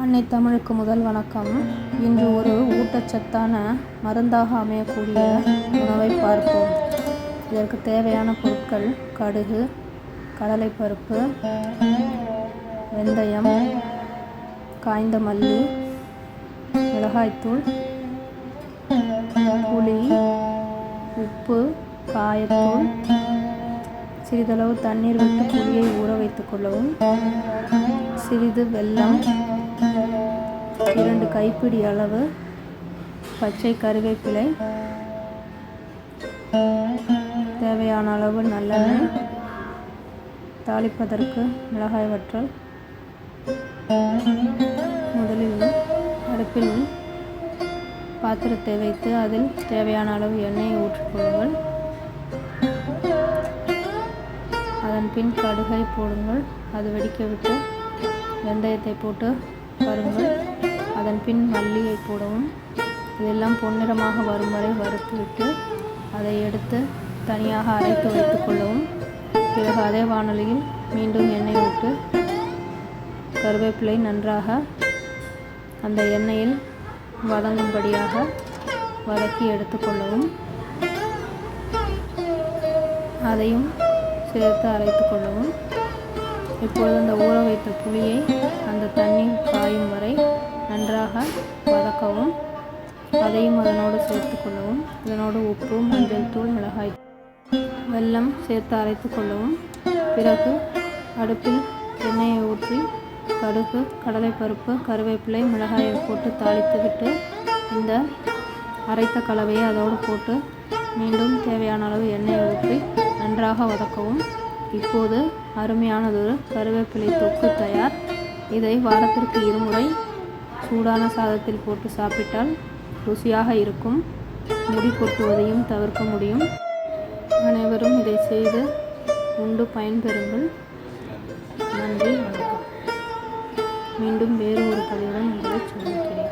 அன்னை தமிழுக்கு முதல் வணக்கம். இன்று ஒரு ஊட்டச்சத்தான மருந்தாக அமையக்கூடிய உணவை பார்ப்போம். இதற்கு தேவையான பொருட்கள் கடுகு கடலைப்பருப்பு வெந்தயம் காய்ந்த மல்லி மிளகாய்த்தூள் புளி உப்பு காயத்தூள் சிறிதளவு தண்ணீர் விட்டு புளியை ஊற வைத்துக் கொள்ளவும். சிறிது வெல்லம் கைப்பிடி அளவு பச்சை கருவேப்பிலை தேவையான அளவு நல்லெண்ணெய் தாளிப்பதற்கு மிளகாய் வற்றல் முதலில் அடுப்பில் பாத்திரத்தை வைத்து அதில் தேவையான அளவு எண்ணெயை ஊற்றிக்கொள்ளுங்கள் அதன் பின் கடுகை போடுங்கள். அது வெடிக்க விட்டு வெந்தயத்தை போட்டு வருங்கள் அதன் பின் மல்லியை போடவும். இதெல்லாம் பொன்னிறமாக வரும் வரை வறுத்து விட்டு அதை எடுத்து தனியாக அரைத்து வைத்துக் கொள்ளவும். பிறகு அதே வானொலியில் மீண்டும் எண்ணெய் விட்டு கருவேப்பிலை நன்றாக அந்த எண்ணெயில் வதங்கும்படியாக வதக்கி எடுத்துக்கொள்ளவும் அதையும் சேர்த்து அரைத்து கொள்ளவும். இப்பொழுது அந்த ஊற வைத்த புளியை அந்த தண்ணீர் காயும் வரை நன்றாக வதக்கவும் அதையும் அதனோடு சேர்த்து கொள்ளவும் இதனோடு உப்பு மஞ்சள் தூள் மிளகாய் வெல்லம் சேர்த்து அரைத்து கொள்ளவும். பிறகு அடுப்பில் எண்ணெயை ஊற்றி கடுகு கடலைப்பருப்பு கருவேப்பிலை மிளகாயை போட்டு தாளித்து விட்டு இந்த அரைத்த கலவையை அதோடு போட்டு மீண்டும் தேவையான அளவு எண்ணெயை ஊற்றி நன்றாக வதக்கவும். இப்போது அருமையானதொரு கருவேப்பிலை தொக்கு தயார். இதை வாரத்திற்கு இருமுறை சூடான சாதத்தில் போட்டு சாப்பிட்டால் ருசியாக இருக்கும். முடி கொட்டுவதையும் தவிர்க்க முடியும். அனைவரும் இதை செய்து உண்டு பயன்பெறுங்கள். நன்றி வணக்கம். மீண்டும் வேறு ஒரு பதிவுடன் உங்களை சந்திக்கிறேன்.